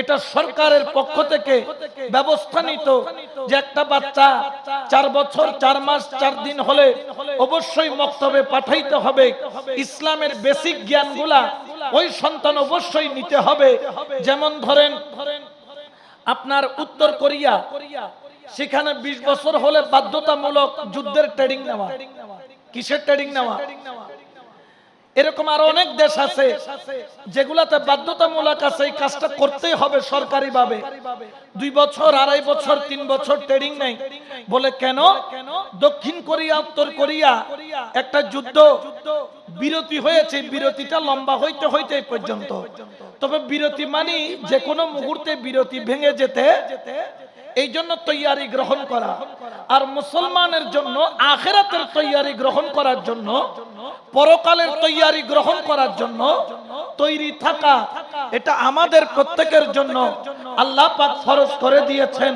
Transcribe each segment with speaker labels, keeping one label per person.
Speaker 1: এটা সরকারের পক্ষ থেকে ব্যবস্থা নিত যে একটা বাচ্চা চার বছর চার মাস চার দিন হলে অবশ্যই মক্তবে পাঠাইতে হবে। ইসলামের বেসিক জ্ঞানগুলা ওই সন্তান অবশ্যই নিতে হবে। যেমন ধরেন আপনার উত্তর কোরিয়া। সেখানে ২০ বছর হলে বাধ্যতামূলক যুদ্ধের ট্রেনিং নেওয়া। কিসের ট্রেনিং নেওয়া? এরকম আরও অনেক দেশ আছে যেগুলাতে বাধ্যতামূলক আছে এই কাজটা করতেই হবে সরকারি ভাবে দুই বছর, আড়াই বছর, তিন বছর ট্রেনিং নেই। বলে কেন? দক্ষিণ কোরিয়া, উত্তর কোরিয়া একটা যুদ্ধ বিরতি হয়েছে, বিরতিটা লম্বা হইতে হইতে পর্যন্ত। তবে বিরতি মানি যে কোনো মুহূর্তে বিরতি ভেঙে যেতে, এই জন্য তৈয়ারি গ্রহণ করা। আর মুসলমানের জন্য আখেরাতের তৈয়ারি গ্রহণ করার জন্য পরকালের তৈয়ারি গ্রহণ করার জন্য তৈরি থাকা। এটা আমাদের প্রত্যেকের জন্য আল্লাহ পাক ফরজ করে দিয়েছেন।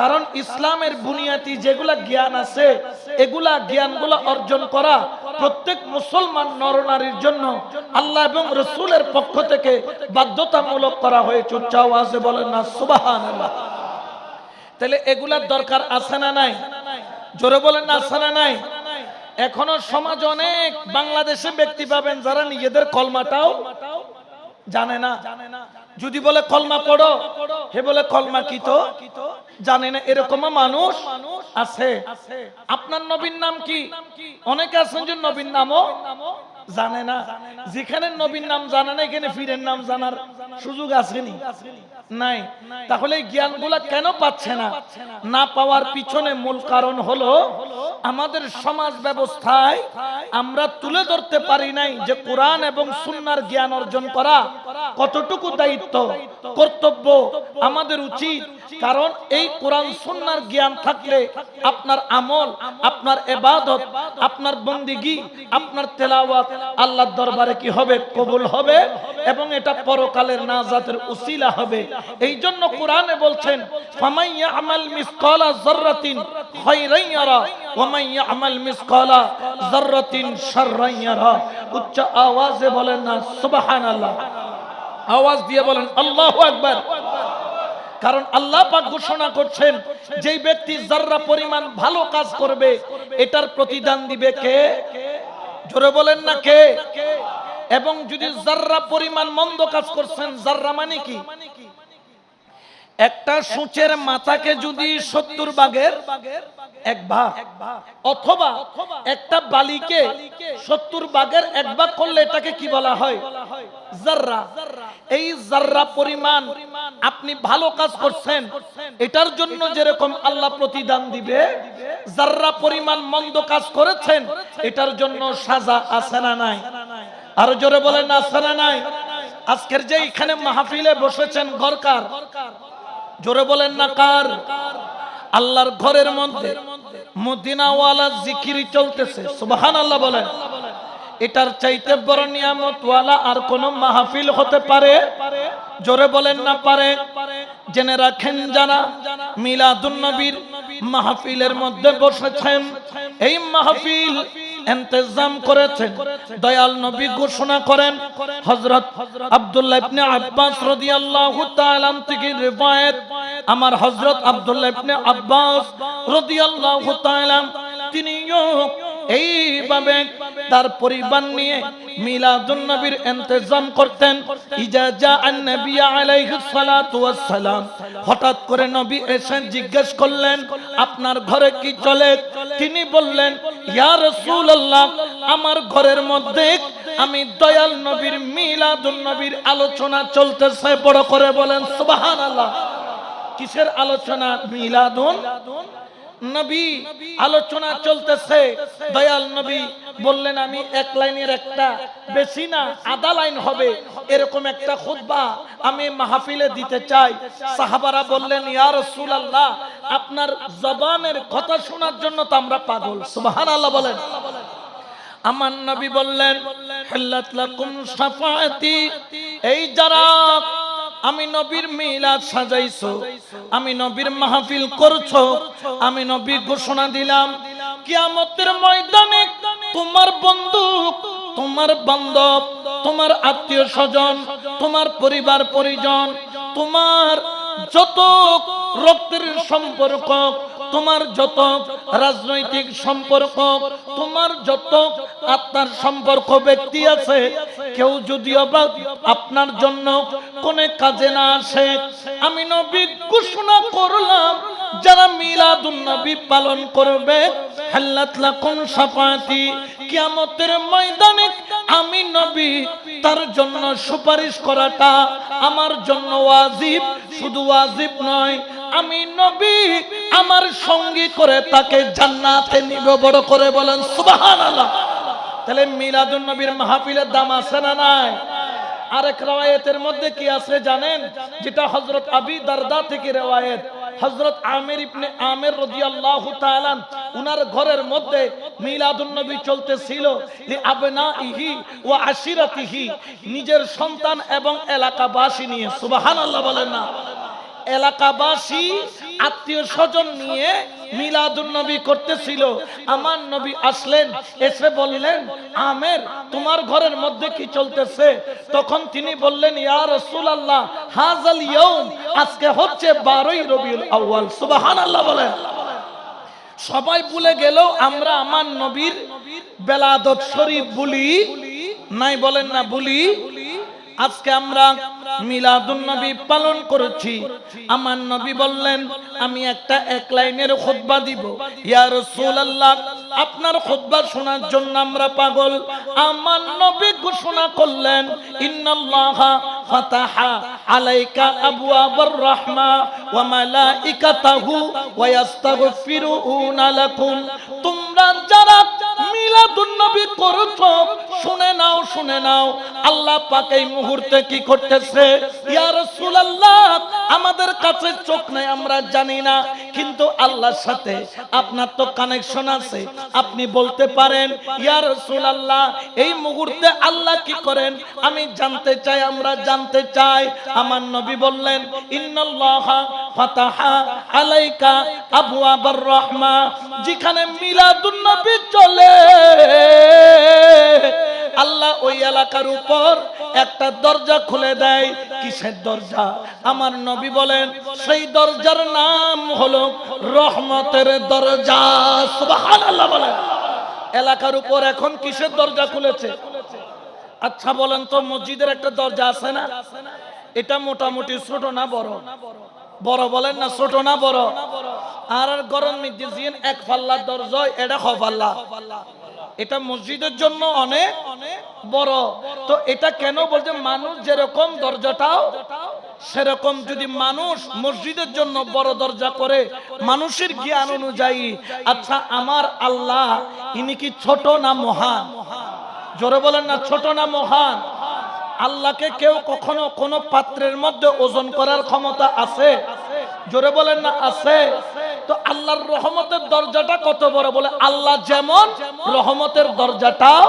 Speaker 1: কারণ ইসলামের বুনিয়াদি যেগুলা জ্ঞান আছে, এগুলা জ্ঞানগুলো অর্জন করা প্রত্যেক মুসলমান নরনারীর জন্য আল্লাহ এবং রসুলের পক্ষ থেকে বাধ্যতামূলক করা হয়েছে। উচ্চ আওয়াজে বলেন না, সুবহানাল্লাহ। তাহলে এগুলার দরকার আছে না নাই? জোরে বলেন না, আছে না নাই? এখনও সমাজ অনেক বাংলাদেশে ব্যক্তি পাবেন যারা নিজেদের কলমাটাও জানে না। যদি বলে কলমা পড়ো, হে বলে কলমা কি তো? জানে না এরকম মানুষ আছে। আপনার নবীর নাম কি? অনেকে আছেন যে নবীর নামও জানে না। যেখানে নবীর নাম জানে না, এখানে ফিরের নাম জানার সুযোগ আসেনি। নাই। তাহলে জ্ঞানগুলা কেন পাচ্ছে না? না পাওয়ার পিছনে মূল কারণ হলো, আমাদের সমাজ ব্যবস্থায় আমরা তুলে ধরতে পারি নাই যে কোরআন এবং সুন্নার জ্ঞান অর্জন করা কতটুকু দায়িত্ব, কর্তব্য আমাদের উচিত কারণ এই কোরআন সুন্নার জ্ঞান থাকলে আপনার আমল, আপনার এবাদত, আপনার বন্দিগি, আপনার তেলাওয়াত আল্লাহর দরবারে কি হবে? কবুল হবে এবং এটা পরকালের নাজাতের উসিলা হবে। এই জন্য কোরআনে বলছেন ফামাইয়া আমাল মিসকালা যাররাতিন খায়রান ইয়ারা, ওয়া মাইয়া আমাল মিসকালা যাররাতিন শাররান ইয়ারা। উচ্চ আওয়াজে বলেন না, সুবহানাল্লাহ। আওয়াজ দিয়ে বলেন, আল্লাহু আকবার। কারণ আল্লাহ পাক ঘোষণা করছেন, যেই ব্যক্তি যাররা পরিমাণ ভালো কাজ করবে, এটার প্রতিদান দিবে কে? জোরে বলেন না কে? এবং যদি যাররা পরিমাণ মন্দ কাজ করছেন, যাররা মানে কি? একটা সূচের মাথাকে যদি সত্তর ভাগের এক ভাগ, অথবা একটা বালিকে সত্তর ভাগের এক ভাগ করলে এটাকে কি বলা হয়? এই পরিমাণ আপনি ভালো কাজ করছেন, এটার জন্য যেরকম আল্লাহ প্রতিদান দিবে পরিমাণ মন্দ কাজ করেছেন, এটার জন্য সাজা আছে না নাই? আরও জোরে বলেন, আছে না নাই? আজকের যে এখানে মাহফিলে বসেছেন ঘরকার জোরে বলেন না কার? আল্লাহর ঘরের মধ্যে মদিনাওয়ালা জিকিরি চলতেছে সুবহান আল্লাহ বলেন। এটার চাইতে বড় নিয়ামতওয়ালা আর কোন মাহফিল হতে পারে? জোরে বলেন না পারে। জেনে রাখেন যারা মিলাদুন নবীর মাহফিলের মধ্যে বসেছেন, এই মাহফিল ইন্তজাম করেছেন। দয়াল নবী ঘোষণা করেন, হযরত আব্দুল্লাহ ইবনে আব্বাস রাদিয়াল্লাহু তাআলা থেকে রিওয়ায়াত, আমার হযরত আব্দুল্লাহ ইবনে আব্বাস রাদিয়াল্লাহু তাআলা তিনিও এইভাবে তার পরিবার নিয়ে মিলাদুন নবীর ইন্তজাম করতেন। ইজা জা নবী আলাইহিস সালাতু ওয়াস হঠাৎ করে নবী এসে জিজ্ঞেস করলেন, আপনার ঘরে কি চলে? তিনি বললেন, ইয়া রাসূলুল্লাহ, আমার ঘরের মধ্যে আমি দয়াল নবীর মিলাদুন নবীর আলোচনা চলতেছে। বড় করে বলেন, সুবহানাল্লাহ, কিসের আলোচনা? মিলাদুন? নবী আলোচনা চলতেছে। দয়াল নবী বললেন, আমি এক লাইনের একটা, বেশি না, আধা লাইন হবে। এরকম একটা খুতবা আমি মাহফিলে দিতে চাই। সাহাবারা বললেন, ইয়া রাসূলুল্লাহ, আপনার জবানের কথা শোনার জন্য তো আমরা পাগল। সুবহানাল্লাহ বলেন। আমার নবী বললেন এই যারা আমি নবীর মিলাদ সাজাইছো, আমি নবীর মাহফিল করছ, আমি নবীর ঘোষণা দিলাম, কিয়ামতের ময়দানে তোমার বন্ধু, তোমার বান্ধব, তোমার আত্মীয় স্বজন, তোমার পরিবার পরিজন, তোমার যত রক্তের সম্পর্ক তোমার যত রাজনৈতিক সম্পর্ক, তোমার যত আত্মার সম্পর্ক ব্যক্তি আছে, কেউ যদিও বা আপনার জন্য কোনে কাজে না আসে। আমি নবী ঘোষণা করলাম, যারা মিলাদুন পালন করবে সাফাতি কিয়ামতের ময়দানে আমি নবী তার জন্য সুপারিশ করাটা আমার জন্য ওয়াজিব, শুধু ওয়াজিব নয়, আমি নবী আমার সঙ্গী করে তাকে জান্নাতে নিব, বড় করে বলেন, সুবহানাল্লাহ। তাহলে মিলাদুন নবীর মাহফিলের দাম আছে না নাই? আরেক রাওয়ায়েতের মধ্যে কি আছে জানেন? যেটা হযরত আবি দারদা থেকে রাওয়ায়েত। হযরত আমির ইবনে আমির রাদিয়াল্লাহু তাআলা উনার ঘরের মধ্যে মিলাদুন নবী চলতেছিল, লি আবনাইহি ওয়া আশিরাতিহি, নিজের সন্তান এবং এলাকাবাসী নিয়ে। সুবহানাল্লাহ বলেন না। এলাকাবাসী, আত্মীয় স্বজন নিয়ে মিলাদুন নবী করতেছিল। আমার নবী আসলেন, এসে বললেন, আমের, তোমার ঘরের মধ্যে কি চলতেছে? তখন তিনি বললেন, ইয়া রাসূলুল্লাহ হাজাল ইয়াউম, আজকে হচ্ছে 12ই রবিউল আউয়াল। সুবহানাল্লাহ বলেন। সবাই ভুলে গেল, আমরা আমার নবীর বেলাদত শরীফ বলি নাই বলেন না বলি আজকে আমরা মিলাদুন নবী পালন করছি। আমার নবী বললেন, আমি একটা এক লাইনের খুতবা দিব। ইয়া রাসূলুল্লাহ আপনার খুতবা শোনার জন্য আমরা পাগল। আমার নবী ঘোষণা করলেন, ইন্নাল্লাহা ফাতাহা আলাইকা আবওয়াবার রাহমা ওয়া মালাইকাতাহু ওয়া ইয়াস্তাগফিরুনা লাকুম। তোমরা যারা মিলাদুন নবী করছ, শুনে নাও শুনে নাও। আল্লাহ পাক এই মুহূর্তে কি করতেছে? ইয়া রাসূলুল্লাহ কাছে চোখ নাই, আমরা জানি না। কিন্তু আল্লাহর সাথে আপনার তো কানেকশন আছে। আপনি বলতে পারেন, ইয়া রাসূলুল্লাহ, এই মুহূর্তে আল্লাহ কি করেন? আমি জানতে চাই, আমরা জানতে চাই। আমার নবী বললেন, ইন্নাল্লাহা ফাতাহা আলাইকা আবওয়াবার রাহমা, যেখানে মিলাদুন নবী চলে। আল্লাহ ওই এলাকার উপর একটা দরজা খুলে দেয়। কিসের দরজা? আমার নবী বলেন, সেই দরজার নাম হলো রহমতের দরজা, সুবহানাল্লাহ বলেন। এলাকার উপর এখন কিসের দরজা খুলেছে? আচ্ছা বলেন তো, মসজিদের একটা দরজা আছে না? এটা মোটামুটি ছোট না বড়? বড় বলেন না, ছোট না বড়? আর আর গরম মিজিন এক পাল্লার দরজা এটা খপাল্লা এটা মসজিদের জন্য অনেক বড়। তো এটা কেন বলছে মানুষ যেরকম দরজাটাও, সেরকম যদি মানুষ মসজিদের জন্য বড় দরজা করে, মানুষের জ্ঞান অনুযায়ী আচ্ছা আমার আল্লাহ ইনি কি ছোট না মহান? জোরে বলেন না, ছোট না মহান? আল্লাহকে কেউ কখনো কোনো পাত্রের মধ্যে ওজন করার ক্ষমতা আছে? জোরে বলেন না আছে। তো আল্লাহর রহমতের দরজাটা কত বড় বলে? আল্লাহ যেমন রহমতের দরজাটাও,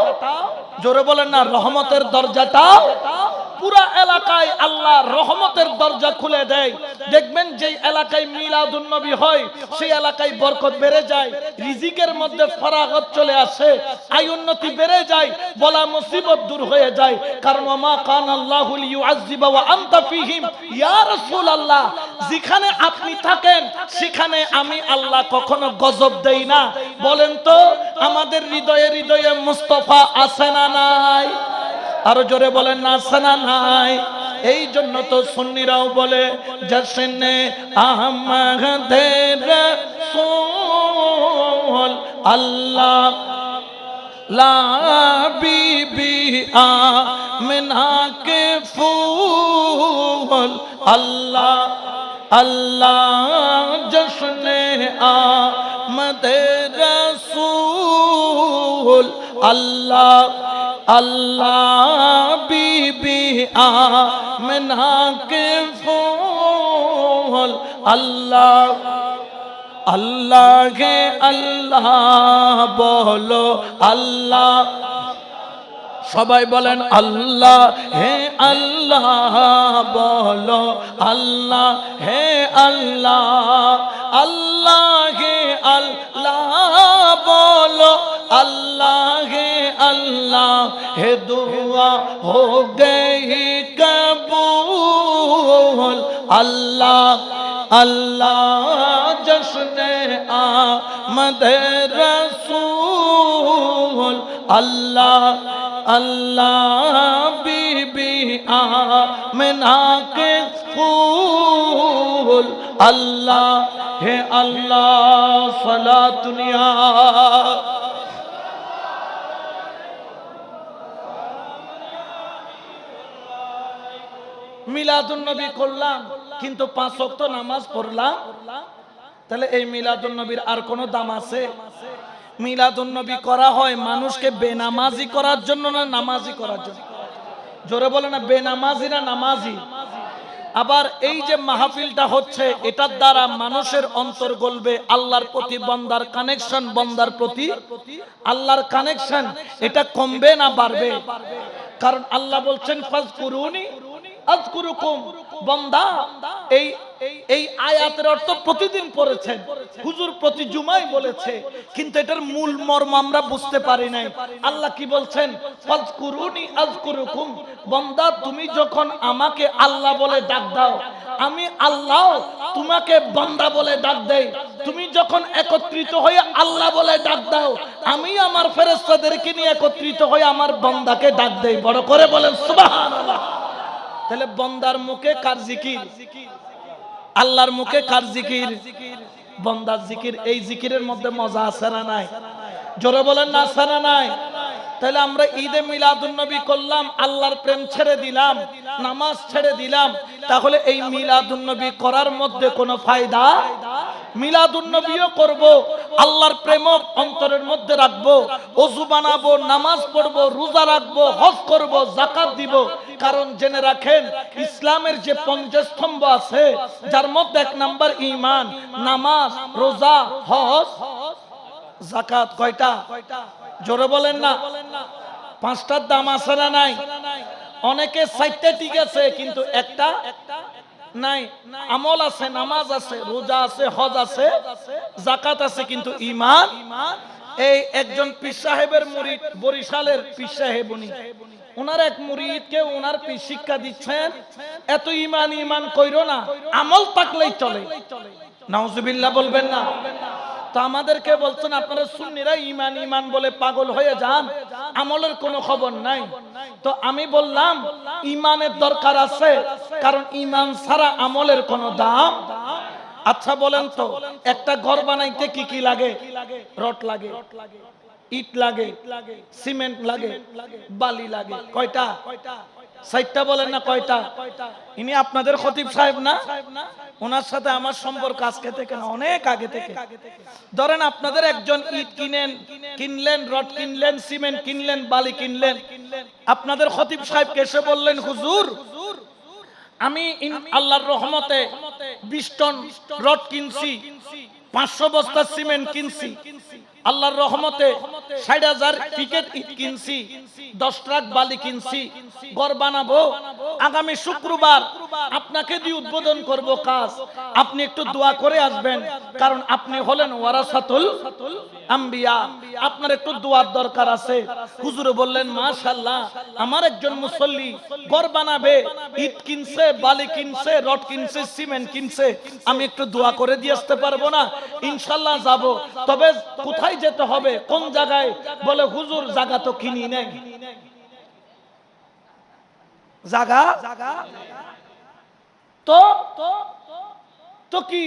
Speaker 1: জোরে বলেন না, রহমতের দরজাটাও, পুরা এলাকায় আল্লাহ রহমতের দরজা খুলে দেয়। দেখবেন যে এলাকায় মিলাদুন নবী হয়, সেই এলাকায় বরকত বেড়ে যায়, রিজিকের মধ্যে ফরাগত চলে আসে, আয় উন্নতি বেড়ে যায়, বলা মুসিবত দূর হয়ে যায়। কারণ ওমা কান আল্লাহু লিউআযযিবা ওয়া আনতা ফীহিম, ইয়া রাসূলুল্লাহ যেখানে আপনি থাকেন, সেখানে আমি আল্লাহ কখনো গজব দেই না। বলেন তো, আমাদের হৃদয়ে হৃদয়ে মুস্তফা আছে না নাই? আরও জোরে বলেন না আছে না নাই? এই জন্য তো সুন্নিরাও বলে জশনে আহমদের সোল আল্লাহ, লা বিবি আমিনা কে ফুল আল্লাহ। আল্লাহ জশনে আহমদ রসূল, আল্লাহ আল্লাহ বিবি আমিনা কে ফুল, আল্লাহ আল্লাহ হে আল্লাহ বলো, আল্লাহ সবাই বলেন, আল্লাহ, হে আল্লাহ, বলো, আল্লাহ, হে আল্লাহ আল্লাহ, হে আল্লাহ, বলো, আল্লাহ, হে আল্লাহ, হে দুয়া হো গেহি কবুল, আল্লাহ আল্লাহ, জশনে আ মদ রসূল, আল্লাহ আল্লাহ বিবি আমেনা কে ফুল আল্লাহ, হে আল্লাহ, সালাতুনিয়া। মিলাদুন নবী করলাম, কিন্তু পাঁচ ওয়াক্ত নামাজ পড়লাম। তাহলে এই মিলাদুন নবীর আর কোনো দাম আছে? মিলাদুন নবী করা হয় মানুষকে বেনামাজি করার জন্য না নামাজি করার জন্য? জোরে বলে না, বেনামাজি না নামাজি? আবার এই যে মাহফিলটা হচ্ছে, এটার দ্বারা মানুষের অন্তর গলবে, আল্লাহর প্রতি বন্দার কানেকশন বন্দার প্রতি আল্লাহর কানেকশন এটা কমবে না বাড়বে? কারণ আল্লাহ বলছেন ফাজ আজকুরুকুম বান্দা, এই এই আয়াতের অর্থ প্রতিদিন পড়েছেন। হুজুর প্রতি জুমাই বলেছে, কিন্তু এটার মূল মর্ম আমরা বুঝতে পারি নাই। আল্লাহ কি বলছেন? ফাজকুরুনি আজকুরুকুম তুমি যখন আমাকে আল্লাহ বলে ডাক দাও, আমি আল্লাহ তোমাকে বান্দা বলে ডাক দেই। তুমি যখন একত্রিত হয়ে আল্লাহ বলে ডাক দাও, আমি আমার ফেরেশতাদেরকে নিয়ে একত্রিত হয়ে আমার বান্দাকে ডাক দেই। বড় করে বলেন, সুবহানাল্লাহ। তাহলে বন্দার মুখে কার জিকির? আল্লাহর মুখে কার জিকির? বন্দার জিকির, এই জিকিরের মধ্যে মজা আছে না নাই? জোরে বলেন না আছে না নাই? তাহলে আমরা ঈদে মিলাদুন নবী করলাম, আল্লাহর প্রেম ছেড়ে দিলাম, নামাজ ছেড়ে দিলাম, তাহলে এই মিলাদুন নবী করার মধ্যে কোনো ফায়দা? মিলাদুন নবীও করব, আল্লাহর প্রেম অন্তরের মধ্যে রাখব, অজু বানাবো, নামাজ পড়ব, রোজা রাখব, হজ করব জাকাত দিব। কারণ জেনে রাখেন, ইসলামের যে পঞ্চস্তম্ভ আছে, যার মধ্যে এক নাম্বার ঈমান, নামাজ, রোজা, হজ জাকাত কয়টা? জোরে বলেন না। পাঁচটার দাম আছে না নাই? অনেকে সাইটটা ঠিক আছে, কিন্তু একটা নাই। আমল আছে, নামাজ আছে, রোজা আছে, হজ আছে জাকাত আছে, কিন্তু ইমান এই একজন পীর সাহেবের মুরিদ, বরিশালের পীর সাহেব উনি। ওনার এক মুরিদকে ওনার পীর শিক্ষা দিচ্ছেন, এত ইমান ইমান কইরো না, আমল থাকলেই চলে। নাউজুবিল্লাহ বলবেন না। তো আমাদেরকে বলছেন, আপনারা সুন্নিরা ইমান ইমান বলে পাগল হয়ে যান। আমলের কোনো খবর নাই। তো আমি বললাম ইমানের দরকার আছে, কারণ ইমান ছাড়া আমলের কোনো দাম আচ্ছা বলেন তো, একটা ঘর বানাইতে কি কি লাগে? রড লাগে, ইট লাগে, সিমেন্ট লাগে, বালি লাগে, কয়টা? সাইটটা বলেন না কয়টা? ইনি আপনাদের খতিব সাহেব না? ওনার সাথে আমার সম্পর্ক আজকে থেকে না, অনেক আগে থেকে। ধরেন আপনাদের একজন ইট কিনেন, কিনলেন, রড কিনলেন, সিমেন্ট কিনলেন, বালি কিনলেন। আপনাদের খতিব সাহেব এসে বললেন, হুজুর, আমি আল্লাহর রহমতে বিশ টন রড কিনছি, পাঁচশো বস্তা সিমেন্ট কিনছি। আল্লাহর রহমতে ষাট হাজার ক্রিকেট কিনছি, দশ আগামী শুক্রবার আপনাকে দিয়ে উদ্বোধন করব কাজ। আপনি একটু দোয়া করে আসবেন, কারণ আপনি হলেন ওয়ারাসাতুল আম্বিয়া। আপনার একটু দোয়ার দরকার আছে। বললেন আমার একজন মুসল্লি ঘর বানাবে ইট কিনছে, বালি কিনছে, রড কিনছে, সিমেন্ট কিনছে। আমি একটু দোয়া করে দিয়ে আসতে পারব না? ইনশাল্লাহ যাব। তবে কোথায় যেতে হবে? কোন জায়গায় বলে, হুজুর জায়গা তো কিনি নেই। জায়গা তো? তো কি?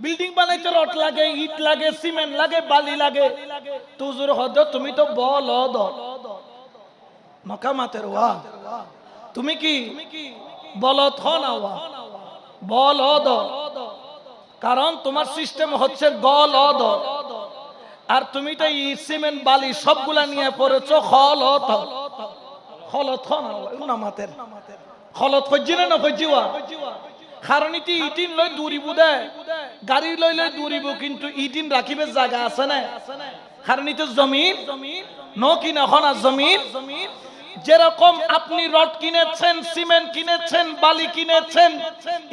Speaker 1: বিল্ডিং বানাইতে রড লাগে, ইট লাগে, সিমেন্ট লাগে, বালি লাগে। তো হুজুর, হদ, তুমি তো বল মকামাতের ওয়া। তুমি কি? বল থ না বল কারণ তোমার সিস্টেম হচ্ছে গল অদ আর তুমি তো এই সিমেন্ট, বালি সবগুলা নিয়ে পড়েছো, খলত। খলত নামাতের খলত ফজ্জি না ফজ্জিওয়া কারণ ইতি ইটিন লই দূরিব দে। গাড়ি লই লই দূরিব কিন্তু ইটিন রাখিবে জায়গা আছে না? কারণ জমিন জমিন ন কিনা না জমিন জমিন। যেরকম আপনি রড কিনেছেন, সিমেন্ট কিনেছেন, বালি কিনেছেন,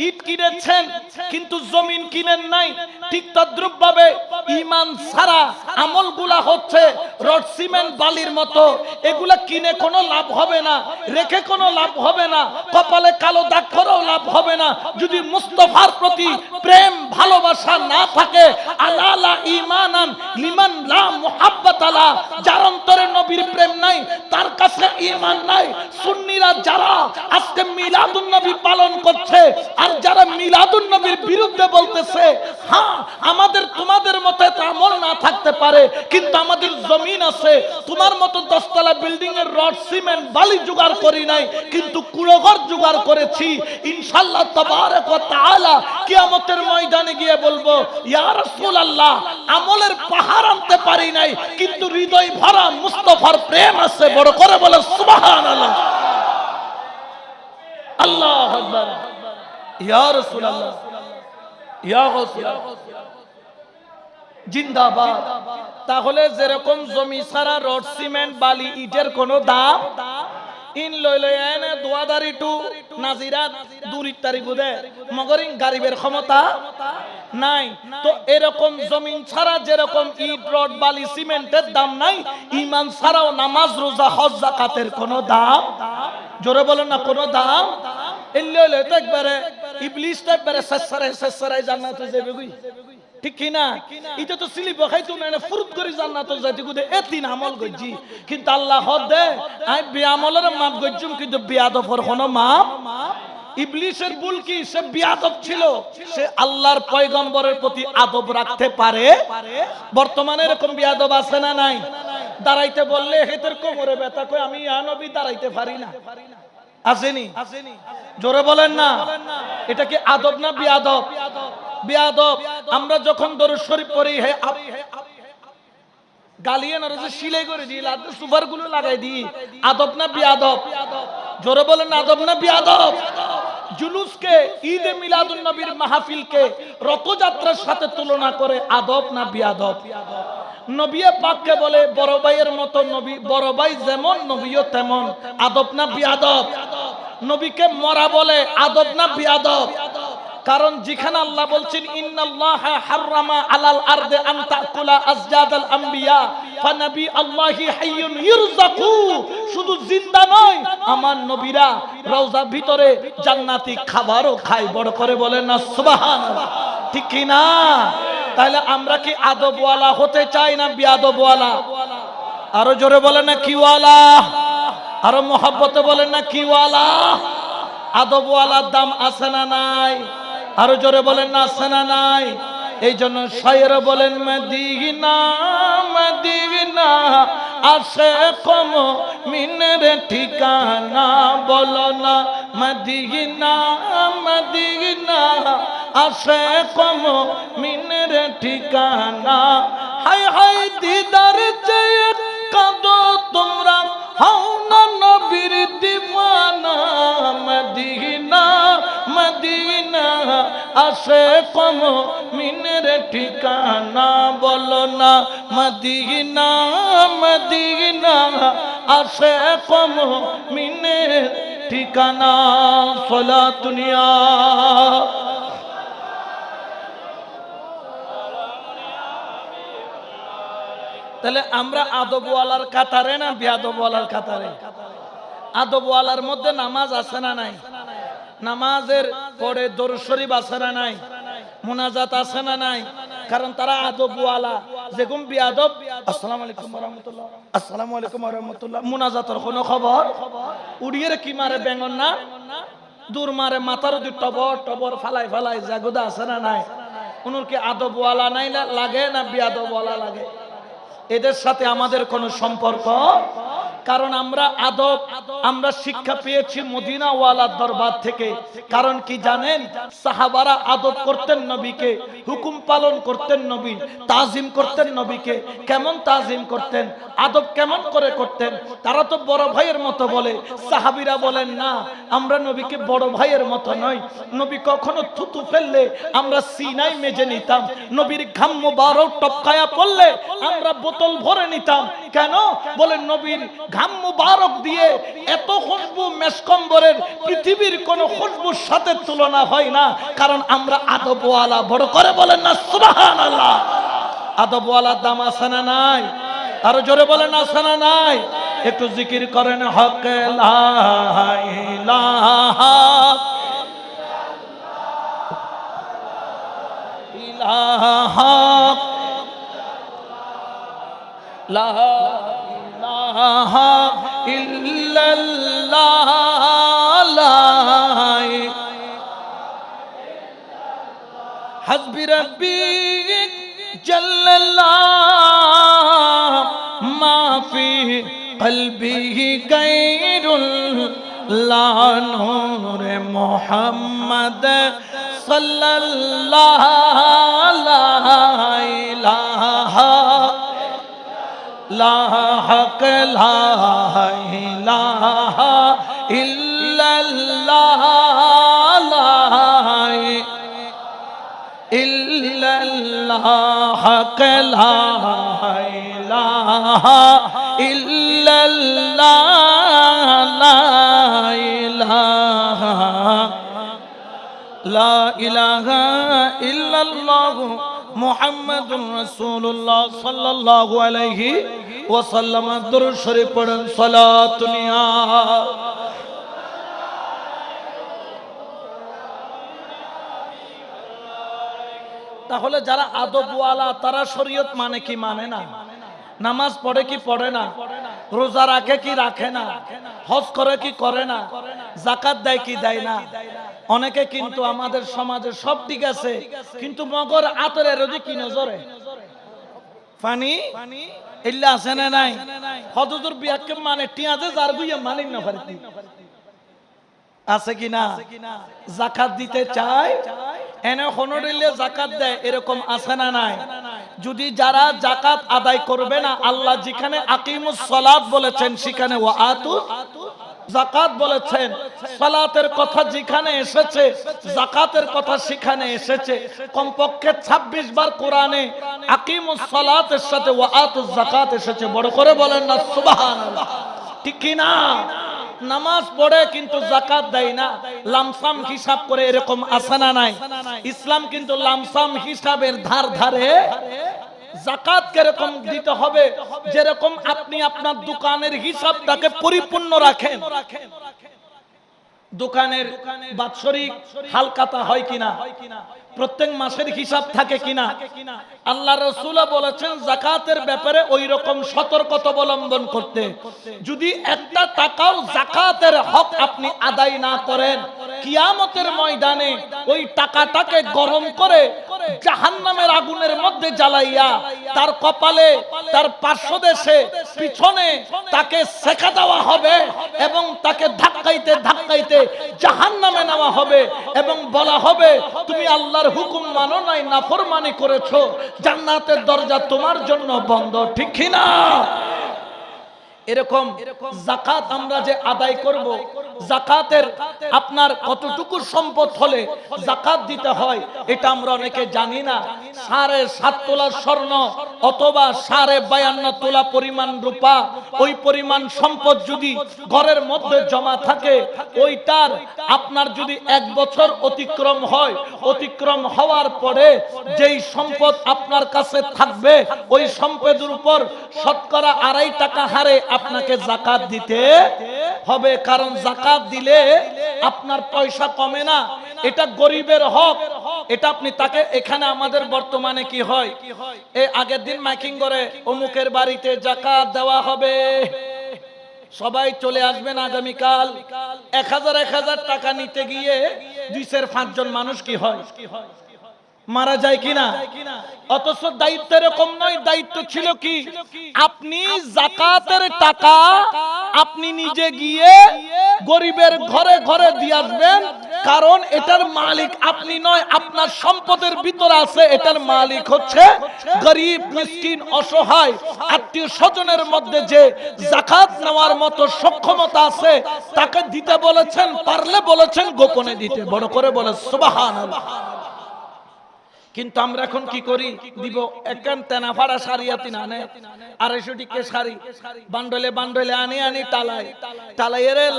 Speaker 1: ইট কিনেছেন, কিন্তু জমিন কিনেন নাই, ঠিক তদ্রুপ ভাবে ইমান ছাড়া আমলগুলা হচ্ছে রড, সিমেন্ট, বালির মতো। এগুলা কিনে কোনো লাভ হবে না, রেখে কোনো লাভ হবে না, কপালে কালো দাগ করেও লাভ হবে না। যদি মুস্তফার প্রতি প্রেম, ভালোবাসা না থাকে, আলালা ইমানান লিমান লা মুহাব্বাত আলা যার অন্তরে নবীর প্রেম নাই, তার কাছে ঈমান নাই, সুন্নিরা যারা আজকে মিলাদুন নবী পালন করছে আর যারা মিলাদুন নবীর বিরুদ্ধে বলতেছে হ্যাঁ আমাদের তোমাদের মতো এত আমল না থাকতে পারে, কিন্তু আমাদের জমিন আছে, তোমার মতো দশতলা বিল্ডিং এর রড সিমেন্ট বালি জোগাড় করি নাই, কিন্তু কুড়োঘর জোগাড় করেছি। ইনশাল্লাহ তবারক ওয়া তাআলা কিয়ামতের ময়দানে গিয়ে বলব, ইয়া রাসূলুল্লাহ, আমলের পাহাড় আনতে পারি নাই, কিন্তু হৃদয় ভরা মুস্তফার প্রেম আছে। বড় করে বলে জিন্দাবাদ। তাহলে যেরকম জমি সারা রড সিমেন্ট বালি ইটের কোনো দাম? ইন লই লই এনে দোয়াদারি টু, নাজিরাত দুরি তারিখ বুদে মগরিং গারিবের ক্ষমতা নাই। তো এরকম জমিন ছাড়া যেরকম ইট, রড, বালি, সিমেন্টের দাম নাই ইমান ছাড়াও নামাজ, রোজা, হজ জাকাতের কোনো দাম জোরে বলেন না, কোনো দাম এলে হইলে তো একবারে ইবলিশ তো একবারে শেষরাই শেষরাই জান্নাতে যাবে গুই ঠিক কি না? এটা তো সিলি বখাই তুমি এনে ফুরুত করে জান্নাত যাইতে গুদে এতিন আমল গজ্জি। কিন্তু আল্লাহ হদ দে আই বিয়ামলের মাপ গজ্জুম কিন্তু বিয়াদফর কোনো মাপ। ইবলিশের ভুল কি? সে বিয়াদব ছিল। সে আল্লাহর পয়গম্বরের প্রতি আদব রাখতে পারে। বর্তমানে এরকম বিয়াদব আছে না নাই? দাঁড়াইতে বললে হেতের কোমরে ব্যথা কই আমি ইয়া নবী দাঁড়াইতে পারি না। আসেনি? জোরে বলেন না। এটা কি আদব না বিয়াদব বিয়াদব। আমরা যখন দরুদ শরীফ পড়ি, হে সিলাই করে দিই সুপারগুলো লাগাই দিই। আদব না বিয়াদব? জোরে বলেন, আদব না বিয়াদব? জুলুসকে ঈদে নবীর মাহফিলকে রথযাত্রার সাথে তুলনা করে আদব না বিয়াদব? নবিয়ে পাককে বলে, বড় ভাইয়ের মতো নবী, বড় ভাই যেমন, নবীও তেমন। আদব না বিয়াদব? নবীকে মরা বলে, আদব না বিয়াদব? কারণ যেখানে আল্লাহ বলছেন, ইন্নাল্লাহ হাররামা আলাল আরদে আন তাকুলা আজজাদাল আম্বিয়া, ফানাবি আল্লাহি হাইয়ুন ইরযাকু। শুধু জিন্দা নয়, আমার নবীরা রওজা ভিতরে জান্নাতি খাবারও খায়, বড় করে বলেন না, সুবহানাল্লাহ। ঠিক কি না? তাহলে আমরা কি আদবওয়ালা হতে চাই না বিয়াদবওয়ালা আরও জোরে বলেন না, কিওয়ালা আরও মোহাব্বতে বলেন না, কিওয়ালা আদবওয়ালার দাম আছে না নাই? আরও জোরে বলেন, না আছে না নাই। এই জন্য শায়ের বলেন, মদিনা মদিনা, আসে কম মিনের ঠিকানা, বলো না, মদিনা মদিনা, আসে কম মিনের ঠিকানা। হাই হাই দিদার চেয়ে কাঁদো তোমরা। হও না নবীর দিওয়ানা, মদিনা মদিনা। আসে কম মিনের ঠিকানা বলো না। Medina Medina. আসে কম মিনের ঠিকানা, সোলা দুনিয়া। তাহলে আমরা আদবওয়ালার কাতারে না বেয়াদবওয়ালার কাতারে? আদবওয়ালার মধ্যে নামাজ আছে না নাই? নামাজের পরে দরুদ শরীফ আছে না নাই? মোনাজাত আছে না নাই? কারণ তারা আদবওয়ালা। যেরকম বিয়াদব আসসালামু আলাইকুম রাহমাতুল্লাহ আসসালামু আলাইকুম রাহমাতুল্লাহ মুনাজাতের কোনো খবর? উড়িয়ে কি মারে বেঙ্গন না? দূর মারে মাথার দি টবর টবর ফালাই ফালাই জাগুদা আছে না নাই? উনুর কি আদবওয়ালা নাই লাগে না বিয়াদবওয়ালা লাগে? এদের সাথে আমাদের কোনো সম্পর্ক কারণ আমরা আদব, আমরা শিক্ষা পেয়েছি মদিনাওয়ালার দরবার থেকে। কারণ কি জানেন? সাহাবারা আদব করতেন নবীকে, হুকুম পালন করতেন নবী তাজিম করতেন নবীকে। কেমন তাজিম করতেন? আদব কেমন করে করতেন? তারা তো বড় ভাইয়ের মতো বলে। সাহাবিরা বলেন, না, আমরা নবীকে বড় ভাইয়ের মতো নয় নবী কখনো থুতু ফেললে আমরা সিনাই মেজে নিতাম। নবীর ঘাম মুবারক টপকায়া পড়লে আমরা বোতল ভরে নিতাম। কেন? বলে নবীর ঘাম মুবারক দিয়ে এত খুশবু মেসকম্বরের পৃথিবীর কোন খুশবুর সাথে তুলনা হয় না। কারণ আমরা আদবওয়ালা, বড় করে বলেন না, সুবহানাল্লাহ। আদবওয়ালা দাম আছে না নাই? আরও জোরে বলেন, আছে না নাই? একটু জিকির করেন, হক লা ইলাহা। হসবি রব্বি জল্লাহ মাফি কলবি গৈরুল লানুর মোহাম্মদ সাল্লাল্লাহু আলাইহি حق لا إله إلا الله إلا الله حق لا إله إلا الله لا إله لا إله إلا الله محمد رسول الله صلى الله عليه وسلم তাহলে যারা আদবওয়ালা, তারা শরীয়ত মানে কি মানে না? নামাজ পড়ে কি, পড়ে না? রোজা রাখে কি, রাখে না? হজ করে কি, করে না? জাকাত দেয় কি, দেয় না? অনেকে কিন্তু আমাদের সমাজে সব ঠিক আছে, কিন্তু মগর আতরে রোজি কি নজরে? ফানি? নাই? বিয়াকে মানে টিয়াজে যার না আছে কি না? জাকাত দিতে চায়? এনে হনরিলে জাকাত দেয়, এরকম আছে না নাই? যদি যারা জাকাত আদায় করবে না, আল্লাহ যেখানে আকিমুস সালাত বলেছেন, সেখানে আতু জাকাত বলেছেন। সালাতের কথা যেখানে এসেছে, জাকাতের কথা সেখানে এসেছে। কমপক্ষে 26 বার কোরআনে আকিমুস সালাতের সাথে ওয়া আতুজ জাকাত এসেছে। বড় করে বলেন না, সুবহানাল্লাহ। ঠিক কি না? নামাজ পড়ে কিন্তু জাকাত দেয় না। লামসাম হিসাব করে এরকম আসানা নাই। ইসলাম কিন্তু লামসাম হিসাবের ধার ধারে জাকাত কীরকম দিতে হবে? যেরকম আপনি আপনার দোকানের হিসাবটাকে পরিপূর্ণ রাখেন। দোকানের বাৎসরিক হালকাতা হয় কিনা? প্রত্যেক মাসের হিসাব থাকে কিনা? আল্লাহ রসুল বলেছেন জাকাতের ব্যাপারে ওই রকম সতর্কতা অবলম্বন করতে। যদি একটা টাকাও জাকাতের হক আপনি আদায় না করেন, কিয়ামতের ময়দানে ওই টাকাটাকে গরম করে জাহান্নামের আগুনের মধ্যে জ্বালাইয়া তার কপালে, তার পার্শ্ব দেশে পিছনে তাকে শেখা দেওয়া হবে এবং তাকে ধাক্কাইতে ধাক্কাইতে জাহান্নামে নেওয়া হবে এবং বলা হবে, তুমি আল্লাহর হুকুম মানো নাই, নাফরমানি করেছ। জান্নাতের দরজা তোমার জন্য বন্ধ, ঠিক কি না এরকম জাকাত আমরা যে আদায় করব জাকাতের আপনার কতটুকু সম্পদ হলে জাকাত দিতে হয় এটা আমরা অনেকে জানি না। সাড়ে সাত তোলা স্বর্ণ অথবা সাড়ে বায়ান্ন তোলা পরিমাণ রূপা ওই পরিমাণ সম্পদ যদি ঘরের মধ্যে জমা থাকে ওইটার আপনার যদি এক বছর অতিক্রম হয় অতিক্রম হওয়ার পরে যেই সম্পদ আপনার কাছে থাকবে ওই সম্পদের উপর শতকরা আড়াই টাকা হারে আপনাকে জাকাত দিতে হবে, কারণ জাকাত দিলে আপনার পয়সা কমে না। এটা গরিবের হক। এটা আপনি তাকে, এখানে আমাদের বর্তমানে কি হয়? এই আগের দিন মাইকিং করে, অমুকের বাড়িতে জাকাত দেওয়া হবে। সবাই চলে আসবেন আগামীকাল। এক হাজার এক হাজার টাকা নিতে গিয়ে দুইশের পাঁচজন মানুষ কি হয়? মারা যায় কিনা? অথচ দায়িত্ব এরকম নয়, দায়িত্ব ছিল কি? আপনি জাকাতের টাকা আপনি নিজে গিয়ে গরিবের ঘরে ঘরে দিয়ে আসবেন, কারণ এটার মালিক আপনি নয়, আপনার সম্পদের ভিতরে আছে, এটার মালিক হচ্ছে গরিব, মিসকিন, অসহায়, আত্মীয় স্বজনের মধ্যে যে জাকাত নেওয়ার মতো সক্ষমতা আছে, তাকে দিতে বলেছেন, পারলে বলেছেন, গোপনে দিতে। বড় করে বলে সুবাহান কিন্তু আমরা এখন কি করি? দিব সারি বান্ডলে আনি আনি টালাই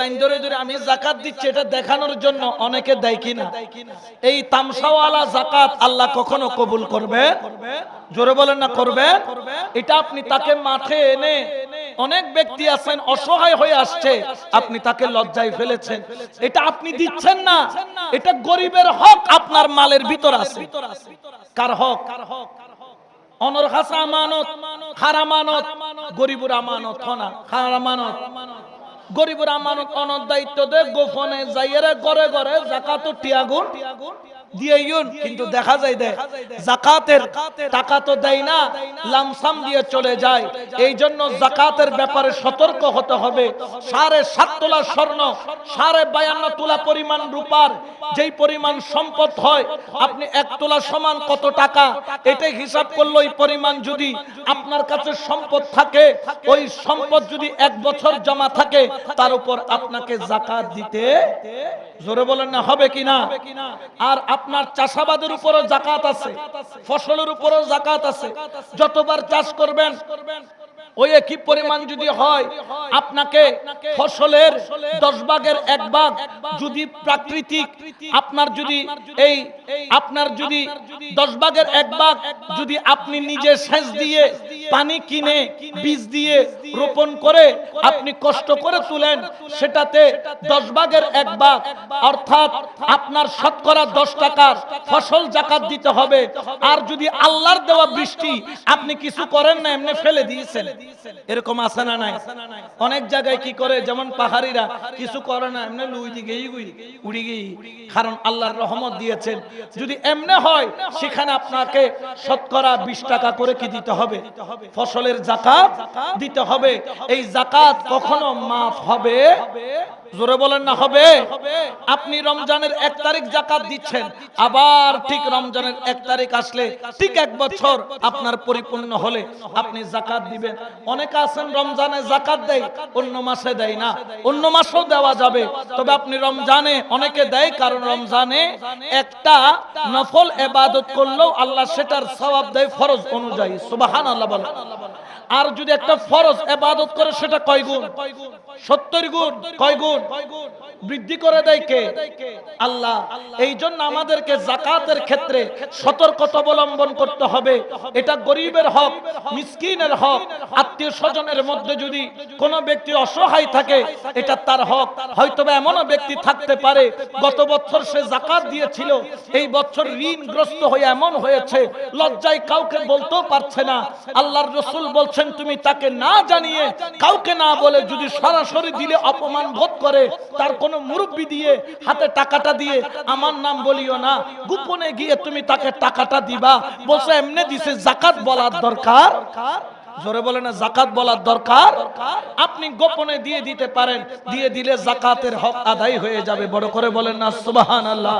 Speaker 1: লাইন ধরে ধরে আমি জাকাত দিচ্ছি, এটা দেখানোর জন্য অনেকে দেয় কিনা? এই তামসাওয়ালা জাকাত আল্লাহ কখনো কবুল করবে? জোরে বলেন না করবে? এটা আপনি তাকে মাঠে এনে অনেক ব্যক্তি আছেন, অসহায় হয়ে আসছে। আপনি তাকে লজ্জায় ফেলেছেন। এটা আপনি দিচ্ছেন না। এটা গরিবের হক আপনার মালের ভিতর আছে। কার হক? অনর হাসা আমানত গরিবুর আমানত হনা খারামানত গরিবুর আমানত অনর দায়িত্ব দে, গোপনে যাইয়েরে ঘরে ঘরে জাকাত টিয়াগুন। দিয়ে ইউন কিন্তু দেখা যায় দে জাকাতের টাকা তো দেয় না, লামসাম দিয়ে চলে যায়। এই জন্য জাকাতের ব্যাপারে সতর্ক হতে হবে। সাড়ে সাত তোলা স্বর্ণ, সাড়ে বায়ান্ন তোলা পরিমাণ রূপার যেই পরিমাণ সম্পদ হয়, আপনি এক তোলা সমান কত টাকা? এটাই হিসাব করলে ওই পরিমাণ যদি আপনার কাছে সম্পদ থাকে, ওই সম্পদ যদি এক বছর জমা থাকে, তার উপর আপনাকে জাকাত দিতে জোরে বলেন না, হবে কিনা? আর আপনার চাষাবাদের উপরও জাকাত আছে ফসলের উপরও জাকাত আছে। যতবার চাষ করবেন ওই একই পরিমাণ যদি হয়, আপনাকে ফসলের দশ ভাগের এক ভাগ যদি প্রাকৃতিক, আপনার যদি এই, আপনার যদি দশ ভাগের এক ভাগ যদি আপনি নিজে সেচ দিয়ে, পানি কিনে, বীজ দিয়ে রোপণ করে আপনি কষ্ট করে তুলেন, সেটাতে দশ ভাগের এক ভাগ, অর্থাৎ আপনার শতকরা দশ টাকার ফসল জাকাত দিতে হবে। আর যদি আল্লাহর দেওয়া বৃষ্টি আপনি কিছু করেন না, এমনি ফেলে দিয়েছেন। এরকম আছে না নাই? অনেক জায়গায় কি করে? যেমন পাহাড়িরা কিছু করে না, এমনি লুই গুই, উড়ি গেই। কারণ আল্লাহর রহমত দিয়েছেন। যদি এমনে হয়, সেখানে আপনাকে শতকরা বিশ টাকা করে কি দিতে হবে? ফসলের জাকাত দিতে হবে। এই জাকাত কখনো মাফ হবে? জোরে বলেন না, হবে? আপনি রমজানের এক তারিখ জাকাত দিচ্ছেন, আবার ঠিক রমজানের এক তারিখ আসলে ঠিক এক বছর আপনার পরিপূর্ণ হলে আপনি জাকাত দিবেন। অনেকে আছেন, রমজানে জাকাত দেয়, অন্য মাসে দেয় না। অন্য মাসেও দেওয়া যাবে। তবে আপনি রমজানে অনেকে দেয়, কারণ রমজানে একটা নফল এবাদত করলেও আল্লাহ সেটার সওয়াব দেয় ফরজ অনুযায়ী। সুবাহান আল্লাহ বলে আর যদি একটা ফরজ এবাদত করে, সেটা কয় গুণ? সত্তর গুণ? কয় গুণ? বৃদ্ধি করে দেয় কে? আল্লাহ। এই জন্য আমাদেরকে জাকাতের ক্ষেত্রে সতর্কতা অবলম্বন করতে হবে। এটা গরিবের হক, মিসকিনের হক। আত্মীয় স্বজনের মধ্যে যদি কোনো ব্যক্তি অসহায় থাকে, এটা তার হক। হয়তো এমনও ব্যক্তি থাকতে পারে, গত বছর সে জাকাত দিয়েছিল, এই বছর ঋণগ্রস্ত হয়ে এমন হয়েছে, লজ্জায় কাউকে বলতেও পারছে না। আল্লাহর রসুল বলছেন, তুমি তাকে না জানিয়ে কাউকে না বলে যদি সরাসরি দিলে অপমান বোধ করে, তার কোনো মুরব্বী দিয়ে হাতে টাকাটা দিয়ে আমার নাম বলিও না। গোপনে গিয়ে তুমি তাকে টাকাটা দিবা। বলছো, এমনি দিছে জাকাত বলার দরকার? জোরে বলে না, জাকাত বলার দরকার? আপনি গোপনে দিয়ে দিতে পারেন, দিয়ে দিলে জাকাতের হক আদায় হয়ে যাবে। বড় করে বলেন না সুবাহান আল্লাহ